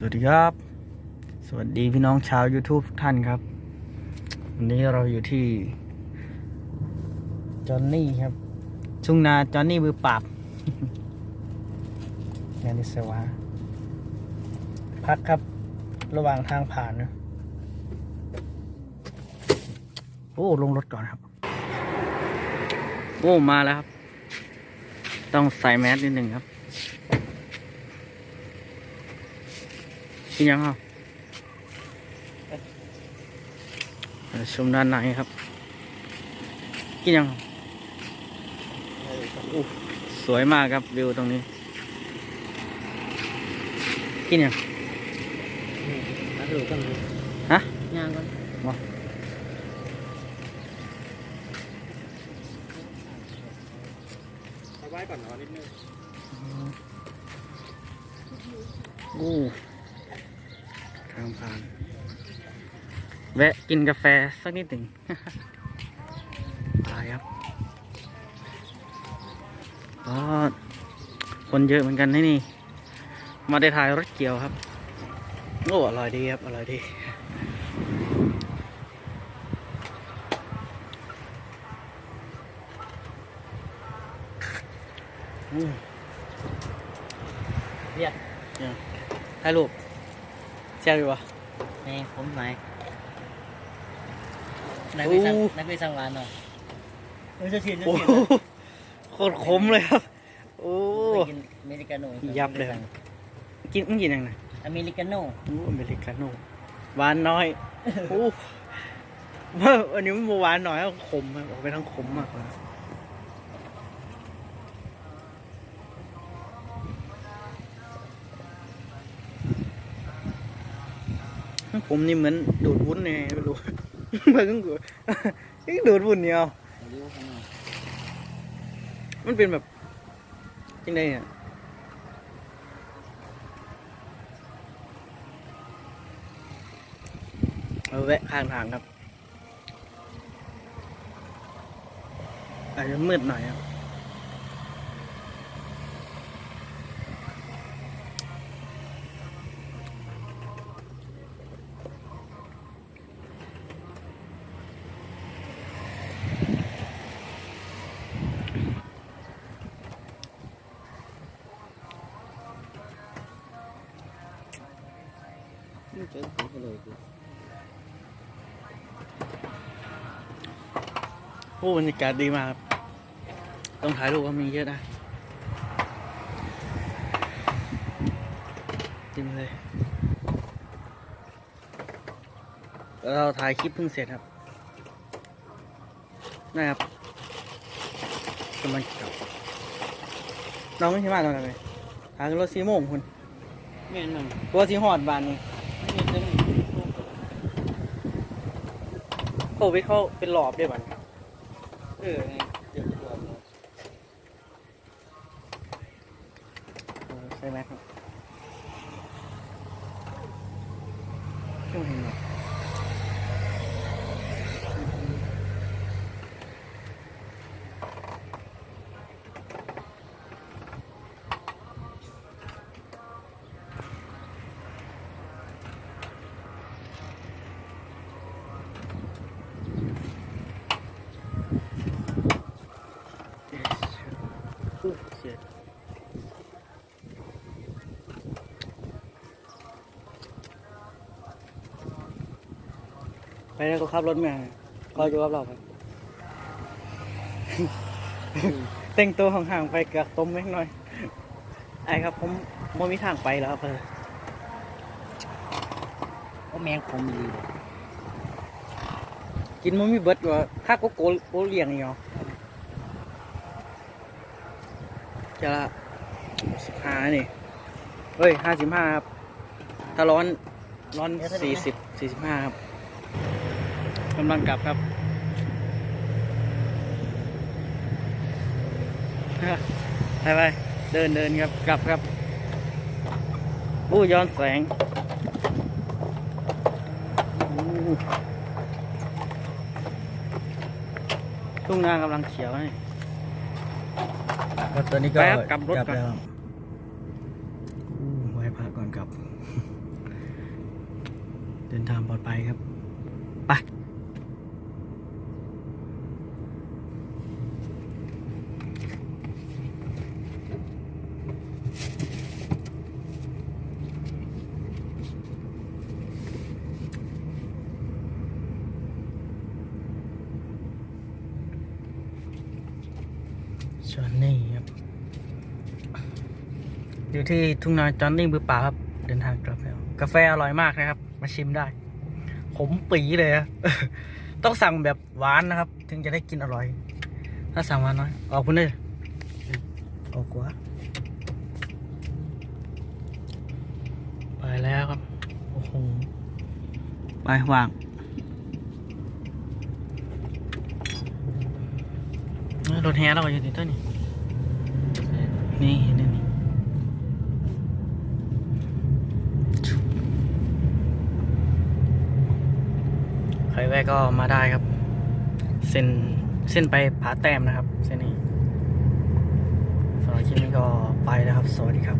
สวัสดีครับ สวัสดีพี่น้องชาว YouTube ทุกท่านครับ วันนี้เราอยู่ที่จอห์นนี่ครับทุ่งนาจอห์นนี่มือปราบงานนิสวาพักครับระหว่างทางผ่านนะโอ้ ลงรถก่อนครับ โอ้ มาแล้วครับ ต้องใส่แมสนิดหนึ่งครับ กินยังครับเอ่อชมด้านในครับ กินยังครับอู้สวยมากครับวิวตรงนี้ กินยังมาดูกันฮะย่างก่อนไปไหว้ก่อนนอนนิดนึงอู้ ทางผ่าน แวะกินกาแฟสักนิดหนึ่งไปครับก็คนเยอะเหมือนกันนะนี่ มาได้ถ่ายรถเกี่ยวครับ โอ้อร่อยดีครับ อร่อยดีเรียกถ่ายรูป แชร์ดีวะ นี่ผมไหนนักวิสังโอ้ นักวิสังวานหน่อยเออจะฉีดจะโอ้ฉีดโหโคตรขมเลยครับ โอ้ ไปกินอเมริกาโน่ยับเลยกินมึงกินยังไงอเมริกาโน่โอ้อเมริกาโน่หวานน้อยโอ้เมื่ออันนี้มันบ่หวานหน่อยแล้วขมอะออกไปทั้งขมมากกว่า ผมนี่เหมือนดูดวุ้นไงไม่รู้เพิ่งกูดูดวุ้นเนี่ยเอามันเป็นแบบยังไงอะเอาแวะข้างทางครับอาจจะมืดหน่อยครับ โอ้บรรยากาศดีมากครับ ต้องถ่ายรูปก็มีเยอะนะจิ้มเลยแล้วเราถ่ายคลิปเพิ่งเสร็จครับนะครับกำลังกลับน้องไม่ใช่มาตอนไหนเลยหางรถซีโมงคุณแม่นมันตัวซีหอดบานนี่ ไม่มีเต็ม โควิดเขาเป็นหลอบด้วยมันเออใช่ไหมครับไม่เห็นหรอกอู้เสีย ไปแล้วก็ขับรถมาก็อยู่กับเราไปแต่งตัวห่างๆไปกับต้มเล็กน้อย ไอ้ครับผมไม่มีทางไปแล้วครับเออก็แมงคมดีกินมันมีเบิดว่าถ้าก็โกโกเลี้ยงอีกเหรอ จะละสิบห้านี่เฮ้ยห้าสิบห้าครับ ถ้าร้อนร้อนสี่สิบสี่สิบห้าครับกำลังกลับครับไปไปเดินเดินครับกลับครับอู้ย้อนแสงทุ่งนากำลังเขียวนี่ ก็ตอนนี้ก็แป๊บกลัรถก่นแล้วไหว้พระก่อนกลับ เดินทางปลอดภัยครับ ไป จอนนี่ครับ อยู่ที่ทุ่งนาจอนนี่มือเปล่าครับ เดินทางกลับแล้ว กาแฟอร่อยมากนะครับ มาชิมได้ ขมปีเลยอะต้องสั่งแบบหวานนะครับ ถึงจะได้กินอร่อย ถ้าสั่งหวานน้อย ออกคุณเลยออกกว่าไปแล้วครับ โอ้โห ไปวางเอ้ย รถแห่เราก็อยู่ที่ต้นนี่นี่นี่นี่ใครแวะก็มาได้ครับ เส้นเส้นไปผาแต้มนะครับ เส้นนี้สำหรับคลิปนี้ก็ไปแล้วครับ สวัสดีครับ